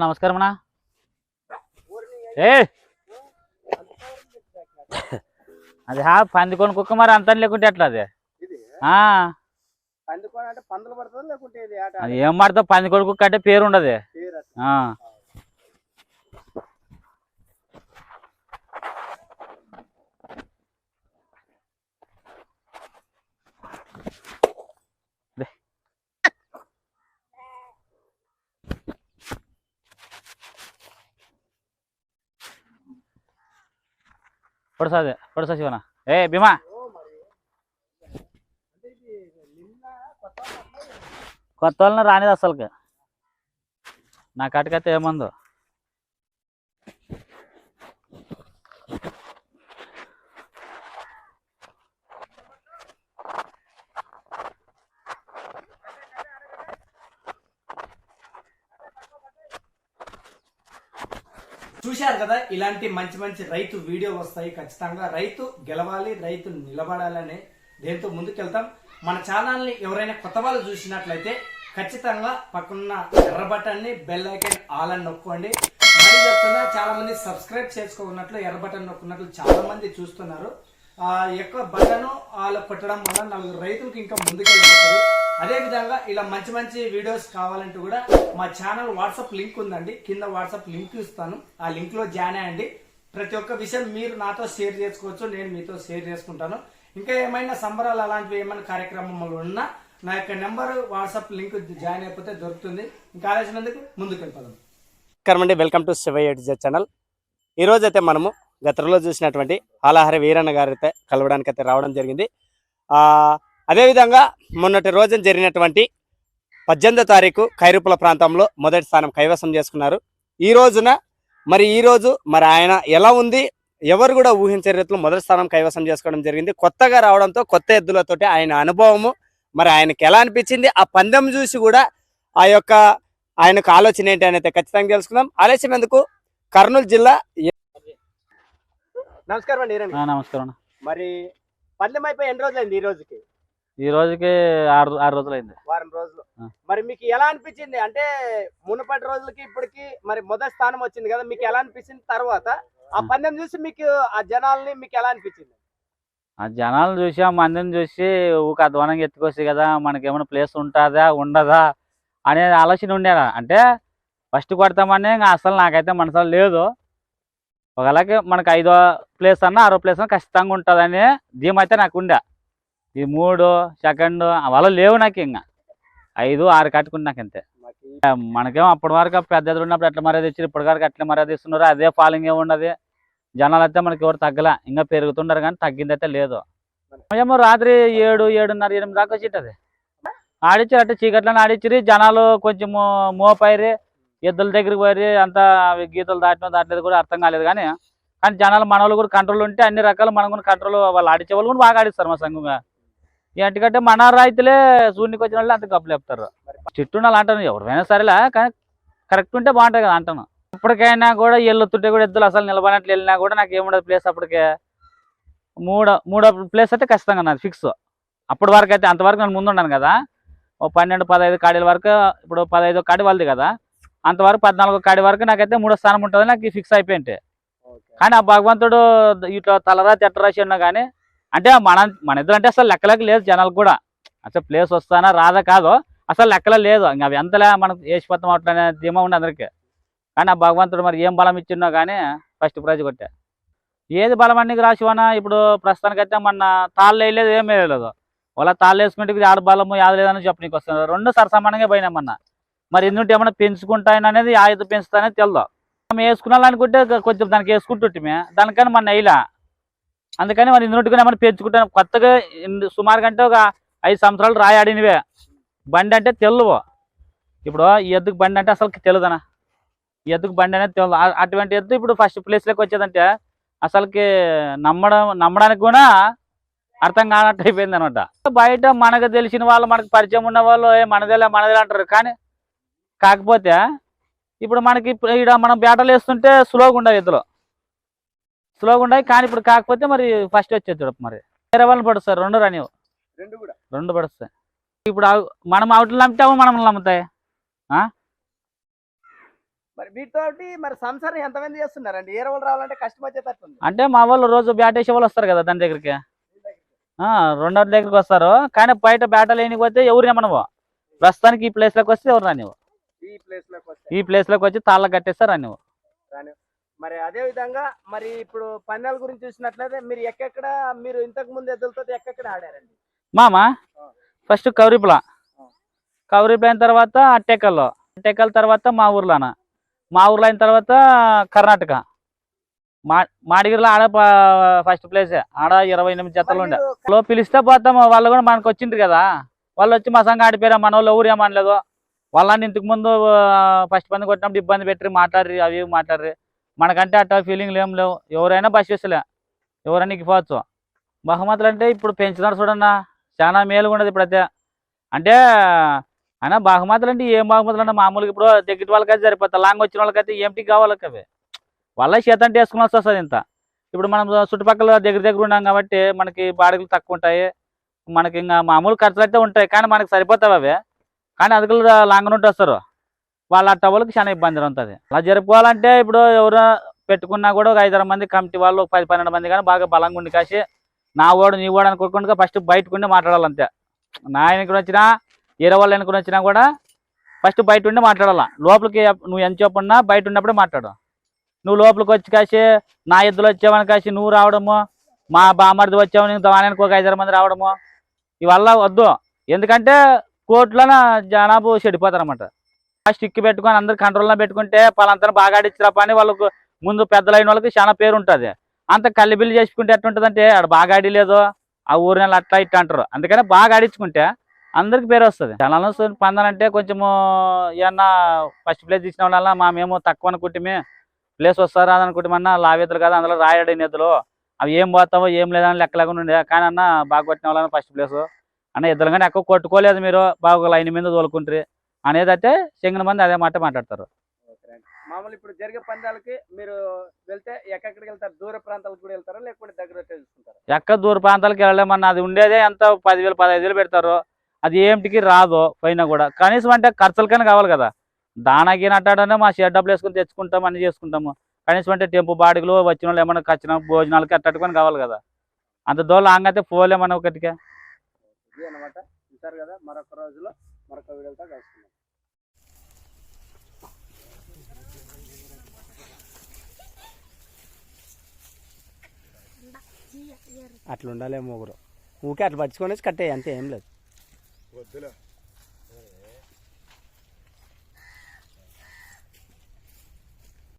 నమస్కారం అన్నా. ఏ! అది హా పందికొని కుక్క మరి అంతా లేకుంటే ఎట్లా అది? ఇది? ఆ, పందుకోని అంటే పందులు పడుతుంది లేకుంటే ఇది ఆట? అది ఏం మాడతావు? పందికొని కుక్క అంటే పేరు ఉండదు పొడసాది పొడసా శివన? ఏ భీమా! కొత్త కొత్త వాళ్ళని రానిది అసలుకి. నా కట్టుకైతే ఏముందో. చూశారు కదా ఇలాంటి మంచి మంచి రైతు వీడియో వస్తాయి ఖచ్చితంగా. రైతు గెలవాలి రైతు నిలబడాలని దేంతో ముందుకెళ్తాం. మన ఛానల్ని ఎవరైనా కొత్త వాళ్ళు చూసినట్లయితే ఖచ్చితంగా పక్కనున్న ఎర్ర బటన్ని బెల్ ఐకన్ ఆల్ అని నొక్కోండి. మరి చెప్తున్నా చాలా మంది సబ్స్క్రైబ్ చేసుకున్నట్లు ఎర్ర బటన్ నొక్కున్నట్లు చాలా మంది చూస్తున్నారు. ఆ యొక్క బటన్ ఆల్ కొట్టడం వల్ల నలుగురు రైతులకు ఇంకా ముందుకెళ్ళిపోతుంది అదేవిధంగా ఇలా మంచి మంచి వీడియోస్ కావాలంటే కూడా మా ఛానల్ వాట్సాప్ లింక్ ఉందండి. కింద వాట్సాప్ లింక్ ఇస్తాను. ఆ లింక్లో జాయిన్ అయ్యండి. ప్రతి ఒక్క విషయం మీరు నాతో షేర్ చేసుకోవచ్చు నేను మీతో షేర్ చేసుకుంటాను. ఇంకా ఏమైనా సంబరాలు అలాంటివి ఏమైనా కార్యక్రమాలు ఉన్నా నా యొక్క నెంబర్ వాట్సాప్ లింక్ జాయిన్ అయిపోతే దొరుకుతుంది. ఇంకా ఆలోచనందుకు ముందుకు వెళ్ళిపోదాం. నమస్కారం అండి. వెల్కమ్ టు శివయ్య ఎడ్జెట్ ఛానల్ ఈ రోజైతే అయితే మనము గతంలో చూసినటువంటి ఆలాహరి వీరన్న గారి అయితే కలవడానికి అయితే రావడం జరిగింది. అదేవిధంగా మొన్నటి రోజున జరిగినటువంటి పద్దెనిమిదో తారీఖు ఖైరుపుల ప్రాంతంలో మొదటి స్థానం కైవసం చేసుకున్నారు. ఈ రోజున మరి ఈ రోజు మరి ఆయన ఎలా ఉంది? ఎవరు కూడా ఊహించే రీతిలో మొదటి స్థానం కైవసం చేసుకోవడం జరిగింది. కొత్తగా రావడంతో కొత్త ఎద్దులతోటి ఆయన అనుభవము మరి ఆయనకి ఎలా అనిపించింది? ఆ పందెం చూసి కూడా ఆ యొక్క ఆయనకు ఆలోచన ఏంటి అనేది ఖచ్చితంగా తెలుసుకుందాం. ఆలస్యం ఎందుకు? కర్నూలు జిల్లా నమస్కారం అండి నమస్కారం. మరి పందెం అయిపోయి ఎన్ని రోజులైంది ఈ రోజుకి? ఈ రోజుకి ఆరు ఆరు రోజులైంది. వారం రోజులు. మరి మీకు ఎలా అనిపించింది? అంటే మునుపటి రోజులకి ఇప్పటికి మరి మొదటి స్థానం వచ్చింది కదా మీకు ఎలా అనిపించింది తర్వాత? ఆ. పందెం చూసి మీకు ఆ జనాల్ని మీకు ఎలా అనిపించింది? ఆ జనాలు చూసి ఆ మందిని చూసి ఊక అధ్వానంగా ఎత్తుకొచ్చి కదా మనకి ఏమైనా ప్లేస్ ఉంటుందా ఉండదా అనే ఆలోచన ఉండేదా అంటే ఫస్ట్ కొడతామని అసలు నాకైతే మనసులో లేదు. ఒకలాగే మనకి ఐదో ప్లేస్ అన్న ఆరో ప్లేస్ అన్న ఖచ్చితంగా ఉంటుందని ధీమ అయితే నాకు ఉండే. ఈ మూడు సెకండ్ అవల్ల లేవు నాకు ఇంకా ఐదు ఆరు కట్టుకుని నాకు అంతే. మనకేమో అప్పటి వరకు పెద్ద ఎదురు ఉన్నప్పుడు ఎట్లా మర్యాద ఇచ్చారు? ఇప్పటి వరకు ఎట్లా మర్యాద ఇస్తున్నారు అదే ఫాలోయింగ్ ఉండదు. జనాలు అయితే మనకి ఎవరు తగ్గల. ఇంకా పెరుగుతుంటారు కానీ తగ్గింది అయితే లేదు. ఏమో రాత్రి ఏడు ఏడున్నర ఎనిమిది దాకా వచ్చింటది ఆడిచ్చారు అంటే చీకట్లను ఆడిచ్చిరి. జనాలు కొంచెం మోపైరి ఎద్దుల దగ్గరికి పోయి అంతా గీతలు దాటిన దాటలేదు కూడా అర్థం కాలేదు కానీ కానీ జనాలు మన కూడా కంట్రోల్ ఉంటే అన్ని రకాలు మనం కూడా కంట్రోల్ వాళ్ళు ఆడిచ్చే వాళ్ళు కూడా బాగా ఆడిస్తారు మా సంఘంగా. ఎందుకంటే మన రైతులే సూర్యునికి వచ్చిన వాళ్ళు అంత కప్పులు చెప్తారు చెట్టు అంటాను ఎవరైనా సరేలే కానీ కరెక్ట్ ఉంటే బాగుంటుంది కదా అంటాను. ఇప్పటికైనా కూడా ఎల్లుతుంటే కూడా ఎద్దులు అసలు నిలబడినట్లు వెళ్ళినా కూడా నాకు ఏముండదు ప్లేస్ అప్పటికే. మూడో మూడో ప్లేస్ అయితే ఖచ్చితంగా నాది ఫిక్స్ అప్పటి వరకు అయితే అంతవరకు నేను ముందు ఉన్నాను కదా. ఓ పన్నెండు పదహైదు కాడీల వరకు ఇప్పుడు పదహైదు కాడి వాళ్ళది కదా. అంతవరకు పద్నాలుగు కాడి వరకు నాకైతే మూడో స్థానం ఉంటుంది నాకు ఫిక్స్ అయిపోయింటే. కానీ ఆ భగవంతుడు ఇట్లా తలరా చెట్టరాసి ఉన్నా కానీ అంటే మన మన ఇద్దరు అంటే అసలు లెక్కలకు లేదు జనాలకు కూడా. అసలు ప్లేస్ వస్తానా రాదా కాదో అసలు లెక్కలే లేదు. ఇంకా అవి ఎంతలే మనకు వేసిపోతాం అట్లనే ధీమా ఉంది అందరికీ. కానీ ఆ భగవంతుడు మరి ఏం బలం ఇచ్చిన్నా కానీ ఫస్ట్ ప్రైజ్ కొట్టా. ఏది బలం అన్ని రాసివానా ఇప్పుడు ప్రస్తుతానికైతే మన తాళ్ళు వేయలేదు ఏం వేయలేదు. వాళ్ళ తాళ్ళు వేసుకుంటే ఇది ఆడ బలము యాద లేదని చెప్పనీకి వస్తుంది. రెండు సరసమానంగా పోయినామన్న మరి ఎందుకంటే ఏమన్నా పెంచుకుంటాయని అనేది ఆ ఇది పెంచుతానే తెలియదు మనం వేసుకున్నాలనుకుంటే కొంచెం దానికి వేసుకుంటుంటే దానికని మన నెయ్యిలా అందుకని మనం ఇందుకుంటే ఏమైనా పెంచుకుంటాను కొత్తగా సుమారు కంటే ఒక ఐదు సంవత్సరాలు రాయాడినవే. బండి అంటే తెల్లవు. ఇప్పుడు ఈ ఎద్దుకు బండి అంటే అసలు తెలియదనా ఈ ఎద్దుకు బండి అనేది తెలియదు అటువంటి ఎద్దు ఇప్పుడు ఫస్ట్ ప్లేస్లోకి వచ్చేదంటే అసలుకి నమ్మడం నమ్మడానికి కూడా అర్థం కానట్టు అయిపోయింది అనమాట బయట మనకు తెలిసిన వాళ్ళు మనకు పరిచయం ఉన్న వాళ్ళు మనదేలా మనదేలా అంటారు. కానీ కాకపోతే ఇప్పుడు మనకి ఇక్కడ ఈడ మనం బేటలు వేస్తుంటే స్లోగా ఉండవు ఇద్దరు స్లోగా ఉండవు కానీ ఇప్పుడు కాకపోతే మరి ఫస్ట్ వచ్చేది చూడ మరి. వేరే వాళ్ళని పడుస్తారు రెండు రానివ్వు. రెండు కూడా. రెండు పడుస్తాయి ఇప్పుడు మనం అవుట్లు నమ్మితే అవి మనం నమ్ముతాయి? మరి వీటితోటి మరి సంసారం ఎంతమంది చేస్తున్నారండి? ఏ రోజులు రావాలంటే కష్టం అంటే మా వాళ్ళు రోజు బ్యాట్ వేసే వాళ్ళు వస్తారు కదా దాని దగ్గరికి. రెండో దగ్గరికి వస్తారు. కానీ బయట బ్యాట లేనిపోతే ఎవరు ఏమనవు ప్రస్తుతానికి ఈ ప్లేస్లోకి వస్తే ఎవరు రానివ్వు. ఈ ప్లేస్లోకి వస్తే. ఈ ప్లేస్లోకి వచ్చి తాళ్ళ కట్టేస్తారు రానివ్వు. రాని- మరి అదే విధంగా మరి ఇప్పుడు పందాల గురించి చూసినట్లయితే మీరు ఎక్కెక్కడ మీరు ఇంతకు ముందు ఎద్దులతో ఎక్కెక్కడ ఆడారండి? మామ? ఫస్ట్ కౌరిపుల. కౌరిపుల అయిన తర్వాత అట్టెకల్లో. అట్టెకల్ తర్వాత మా ఊర్లోన. మా ఊర్లో అయిన తర్వాత కర్ణాటక. మా మాడిగిరిలో ఆడ ఫస్ట్ ప్లేస్. ఆడ ఇరవై ఎనిమిది జతలు ఉండే. లో పిలిస్తే పోతాము. వాళ్ళు కూడా మనకు వచ్చిండ్రు కదా. వాళ్ళు వచ్చి మా సంఘం ఆడిపోయారు. మన వాళ్ళు ఎవరు ఏమనలేదు. వాళ్ళని ఇంతకు ముందు ఫస్ట్ పంది కొట్టినప్పుడు ఇబ్బంది పెట్టి మాట్లాడరు అవి ఇవి మాట్లాడరు. మనకంటే అట్ట ఫీలింగ్లు ఏం లేవు. ఎవరైనా బస్ చేసలే ఎవరైనా ఎక్కిపోవచ్చు బహుమతులు అంటే ఇప్పుడు పెంచుతున్నారు చూడన్నా. చాలా మేలుగా ఉండదు ఇప్పుడైతే. అంటే అయినా బహుమతులు అంటే ఏం బహుమతులు అంటే మామూలుగా ఇప్పుడు దగ్గర వాళ్ళకైతే సరిపోతా లాంగ్ వచ్చిన వాళ్ళకైతే ఏంటి కావాలి అవి వాళ్ళ చేతంటే వేసుకుని వస్తుంది ఇంత. ఇప్పుడు మనం చుట్టుపక్కల దగ్గర దగ్గర ఉన్నాం కాబట్టి మనకి బాడిగలు తక్కువ ఉంటాయి. మనకి ఇంకా మామూలు ఖర్చులు అయితే ఉంటాయి. కానీ మనకి సరిపోతాయి అవి కానీ అదుగులు లాంగ్ నుండి వస్తారు. వాళ్ళ టవల్కి చాలా ఇబ్బంది ఉంటుంది. అలా జరుపుకోవాలంటే ఇప్పుడు ఎవరు పెట్టుకున్నా కూడా ఒక ఐదారు మంది కమిటీ వాళ్ళు ఒక పది పన్నెండు మంది కానీ బాగా బలంగా ఉండి కాసి నా ఓడు నీ ఓడు అనుకోకుండా ఫస్ట్ బయటకుండి మాట్లాడాలంతే నా ఎన్నికలు వచ్చినా ఇరవై వాళ్ళు ఎన్నికలు వచ్చినా కూడా ఫస్ట్ బయట ఉండి మాట్లాడాలా. లోపలికి నువ్వు ఎంత చెప్పున్నా బయట ఉన్నప్పుడే మాట్లాడు. నువ్వు లోపలికి వచ్చి కాసి నా ఎద్దులు వచ్చావని కాసి నువ్వు రావడము మా బామర్ది వచ్చావు నీకు దానికి ఒక ఐదారు మంది రావడము ఇవల్ల వద్దు. ఎందుకంటే కోర్టులోన జనాభా చెడిపోతారు అన్నమాట స్టిక్ పెట్టుకొని అందరు కంట్రోల్లో పెట్టుకుంటే పలాంతా బాగా ఆడించరా పని. వాళ్ళకు ముందు పెద్దలైన వాళ్ళకి చాలా పేరు ఉంటుంది. అంత కల్లిబిల్లి చేసుకుంటే ఎట్టుంటుందంటే ఆడ బాగా ఆడిలేదు. ఆ ఊరి నెల అట్లా ఇట్లా అంటారు. అందుకని బాగా ఆడించుకుంటే అందరికి పేరు వస్తుంది. జనాలు పందాలంటే కొంచెము ఏమన్నా ఫస్ట్ ప్లేస్ తీసిన వాళ్ళ మా మేము తక్కువ అనుకుంటే ప్లేస్ వస్తారా అని అనుకుంటామన్నా లావేతలు కదా అందులో రాయడి నిధులు అవి ఏం పోతావో ఏం లేదని లెక్క లేకుండా ఉండే. కానీ అన్న బాగా కొట్టిన వాళ్ళని ఫస్ట్ ప్లేస్. అన్న ఇద్దరు కానీ ఎక్కువ కొట్టుకోలేదు మీరు. బాగా ఒక లైన్ మీద తోలుకుంటారు. అనేది అయితే చెంగిన మంది అదే మాట మాట్లాడతారు. మామూలు ఇప్పుడు జరిగే పందాలకి మీరు వెళ్తే ఎక్కడికి వెళ్తారు? దూర ప్రాంతాలకు కూడా వెళ్తారా? లేకపోతే దగ్గర చూసుకుంటారా? ఎక్క దూర ప్రాంతాలకు వెళ్ళలేమన్నా అది ఉండేదే ఎంత పదివేలు పదహైదు వేలు పెడతారు అది ఏమిటికి రాదు పైన కూడా. కనీసం అంటే ఖర్చులకైనా కావాలి కదా. దానాకి నట్టాడనే మా షెడ్ డబ్బులు వేసుకొని తెచ్చుకుంటాం అన్ని చేసుకుంటాము. కనీసం అంటే టెంపు బాడిగలు వచ్చిన వాళ్ళు ఏమైనా ఖర్చిన భోజనాలకి అట్టట్టుకొని కావాలి కదా. అంత లాంగ్ అయితే పోలేమన్నా ఒకటికే. అనమాట కదా మరొక రోజులో మరొక వీడియోతో కలుసుకుందాం. అట్లా ఉండాలేమో ఒకరు. ఊకే అట్లా పట్టుకొని కట్టేయి అంతే ఏం లేదు. వద్దులే.